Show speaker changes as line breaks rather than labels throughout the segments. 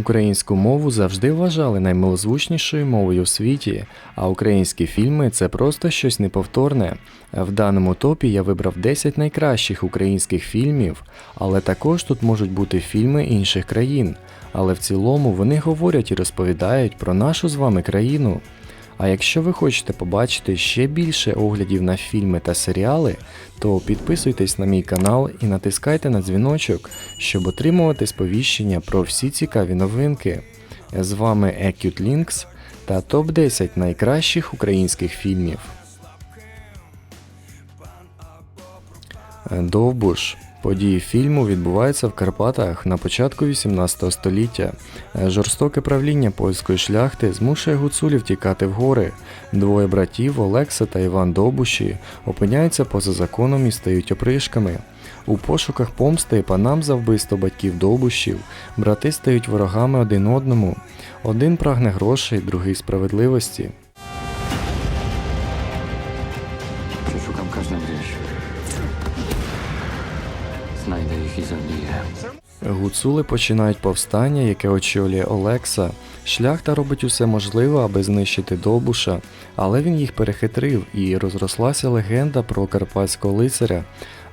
Українську мову завжди вважали наймилозвучнішою мовою у світі, а українські фільми це просто щось неповторне. В даному топі я вибрав 10 найкращих українських фільмів, але також тут можуть бути фільми інших країн. Але в цілому вони говорять і розповідають про нашу з вами країну. А якщо ви хочете побачити ще більше оглядів на фільми та серіали, то підписуйтесь на мій канал і натискайте на дзвіночок, щоб отримувати сповіщення про всі цікаві новинки. З вами Acute Links та топ-10 найкращих українських фільмів. Довбуш. Події фільму відбуваються в Карпатах на початку 18 століття. Жорстоке правління польської шляхти змушує гуцулів тікати в гори. Двоє братів Олекса та Іван Довбуші опиняються поза законом і стають опришками. У пошуках помсти панам за вбивство батьків Довбушів брати стають ворогами один одному. Один прагне грошей, другий справедливості. Гуцули починають повстання, яке очолює Олекса. Шляхта робить усе можливе, аби знищити Довбуша, але він їх перехитрив і розрослася легенда про карпатського лицаря.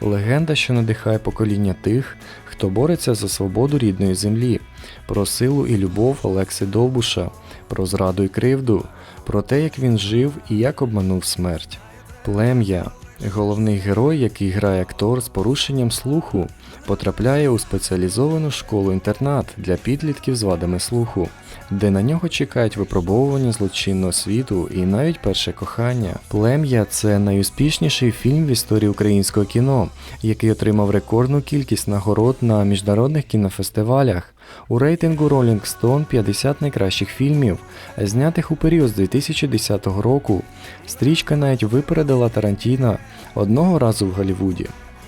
Легенда, що надихає покоління тих, хто бореться за свободу рідної землі, про силу і любов Олекси Довбуша, про зраду і кривду, про те, як він жив і як обманув смерть. Плем'я. Головний герой, який грає актор з порушенням слуху, потрапляє у спеціалізовану школу-інтернат для підлітків з вадами слуху, де на нього чекають випробовування злочинного світу і навіть перше кохання. Плем'я це найуспішніший фільм в історії українського кіно, який отримав рекордну кількість нагород на міжнародних кінофестивалях. У рейтингу Rolling Stone 50 найкращих фільмів, знятих у період з 2010 року. Стрічка навіть випередила Тарантіна одного разу в Голлівуді.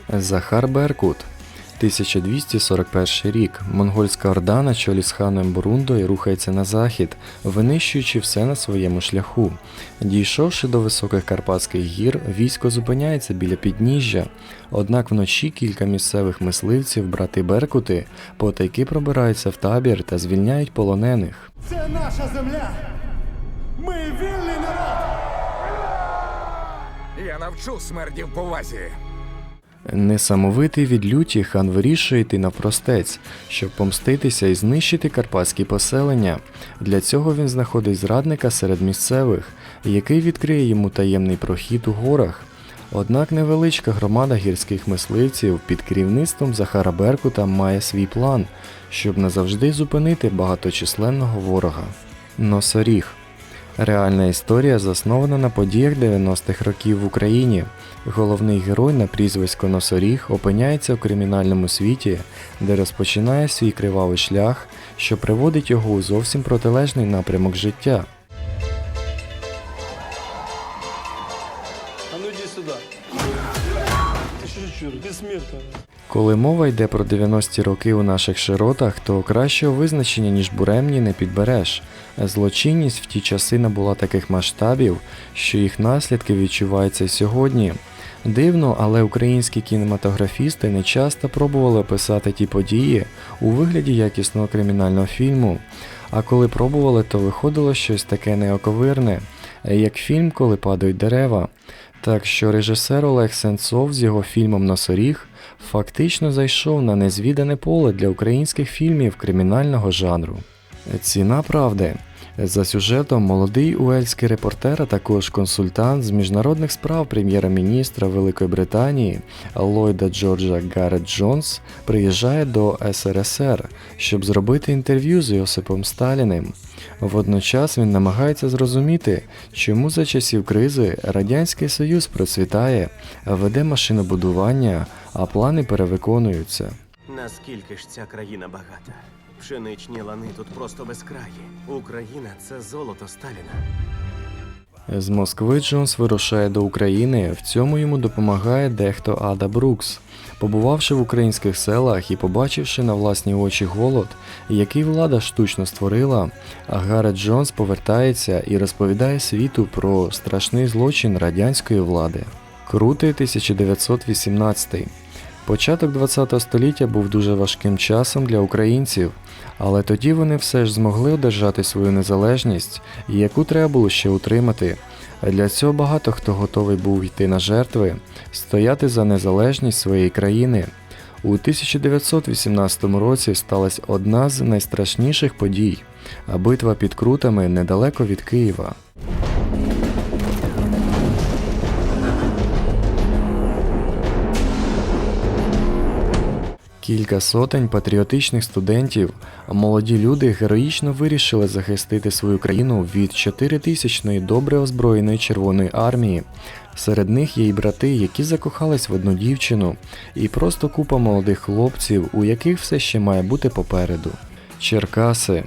Захар Беркут. 1241 рік. Монгольська орда на чолі з ханом Бурундою рухається на захід, винищуючи все на своєму шляху. Дійшовши до високих Карпатських гір, військо зупиняється біля підніжжя. Однак вночі кілька місцевих мисливців, брати Беркути, потайки пробираються в табір та звільняють полонених.
Це наша земля. Ми вільний народ.
Я навчу смердів повазі.
Несамовитий від люті хан вирішує йти навпростець, щоб помститися і знищити карпатські поселення. Для цього він знаходить зрадника серед місцевих, який відкриє йому таємний прохід у горах. Однак невеличка громада гірських мисливців під керівництвом Захара Беркута має свій план, щоб назавжди зупинити багаточисленного ворога. Носоріг Реальна історія заснована на подіях 90-х років в Україні. Головний герой на прізвисько Носоріг опиняється в кримінальному світі, де розпочинає свій кривавий шлях, що приводить його у зовсім протилежний напрямок життя.
Что.
Коли мова йде про 90-ті роки у наших широтах, то кращого визначення, ніж буремні, не підбереш. Злочинність в ті часи набула таких масштабів, що їх наслідки відчуваються й сьогодні. Дивно, але українські кінематографісти не часто пробували описати ті події у вигляді якісного кримінального фільму. А коли пробували, то виходило щось таке неоковирне, як фільм, коли падають дерева. Так що режисер Олег Сенцов з його фільмом Носоріг фактично зайшов на незвідане поле для українських фільмів кримінального жанру. Ціна правди. За сюжетом молодий уельський репортер, а також консультант з міжнародних справ прем'єра-міністра Великої Британії Ллойда Джорджа Гаррет Джонс приїжджає до СРСР, щоб зробити інтерв'ю з Йосипом Сталіним. Водночас він намагається зрозуміти, чому за часів кризи Радянський Союз процвітає, веде машинобудування, а плани перевиконуються.
Наскільки ж ця країна багата? Пшеничні лани тут просто безкраї. Україна це золото Сталіна.
З Москви Джонс вирушає до України. В цьому йому допомагає дехто Ада Брукс. Побувавши в українських селах і побачивши на власні очі голод, який влада штучно створила, Гарет Джонс повертається і розповідає світу про страшний злочин радянської влади. Крутий 1918. Початок ХХ століття був дуже важким часом для українців, але тоді вони все ж змогли одержати свою незалежність, яку треба було ще утримати. Для цього багато хто готовий був йти на жертви, стояти за незалежність своєї країни. У 1918 році сталася одна з найстрашніших подій битва під Крутами недалеко від Києва. Кілька сотень патріотичних студентів, молоді люди героїчно вирішили захистити свою країну від 4000-ної добре озброєної Червоної армії. Серед них є й брати, які закохались в одну дівчину, і просто купа молодих хлопців, у яких все ще має бути попереду. Черкаси.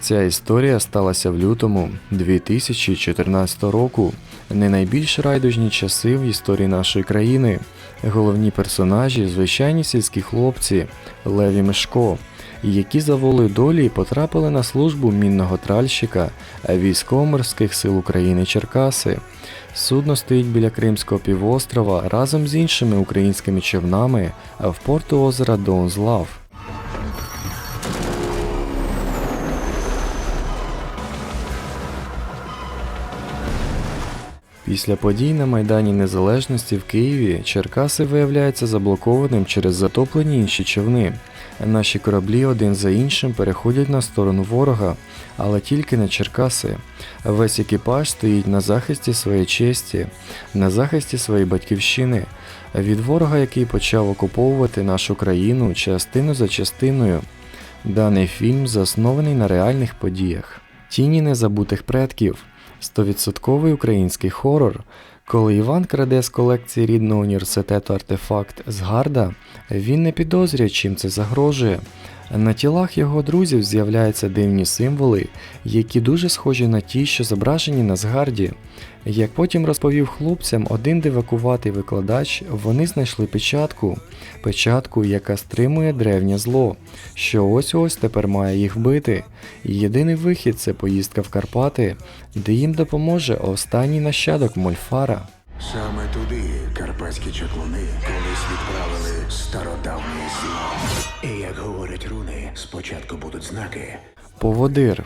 Ця історія сталася в лютому 2014 року. Не найбільш райдужні часи в історії нашої країни. Головні персонажі звичайні сільські хлопці Леві Мишко, які за волею долі потрапили на службу мінного тральщика військово-морських сил України Черкаси. Судно стоїть біля Кримського півострова разом з іншими українськими човнами в порту озера Донзлав. Після подій на Майдані Незалежності в Києві Черкаси виявляються заблокованим через затоплені інші човни. Наші кораблі один за іншим переходять на сторону ворога, але тільки не Черкаси. Весь екіпаж стоїть на захисті своєї честі, на захисті своєї батьківщини від ворога, який почав окуповувати нашу країну частину за частиною. Даний фільм заснований на реальних подіях. Тіні незабутих предків. Стовідсотковий український хорор. Коли Іван краде з колекції рідного університету артефакт з Гарда, він не підозрює, чим це загрожує. На тілах його друзів з'являються дивні символи, які дуже схожі на ті, що зображені на згарді. Як потім розповів хлопцям один дивакуватий викладач, вони знайшли печатку, печатку, яка стримує древнє зло, що ось ось тепер має їх вбити. Єдиний вихід це поїздка в Карпати, де їм допоможе останній нащадок Мольфара.
Саме туди карпатські чаклуни колись відправили стародавнє сіло. І як говорять руни, спочатку будуть знаки,
Поводир.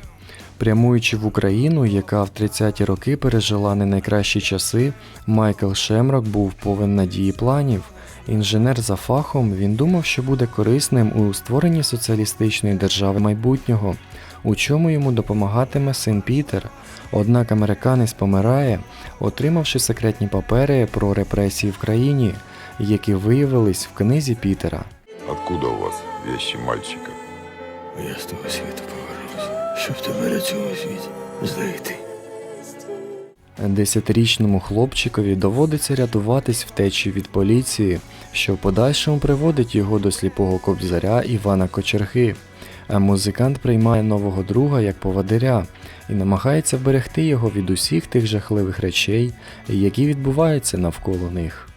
Прямуючи в Україну, яка в 30-ті роки пережила не найкращі часи, Майкл Шемрок був повен надії планів. Інженер за фахом, він думав, що буде корисним у створенні соціалістичної держави майбутнього, у чому йому допомагатиме син Пітер. Однак американець помирає, отримавши секретні папери про репресії в країні, які виявились в книзі Пітера.
Откуда у вас вещи мальчика?
Я з того світу повернувся, щоб тебе на цьому світі знайти.
Десятирічному хлопчикові доводиться рятуватись втечі від поліції, що в подальшому приводить його до сліпого кобзаря Івана Кочерги. Музикант приймає нового друга як поводиря і намагається вберегти його від усіх тих жахливих речей, які відбуваються навколо них.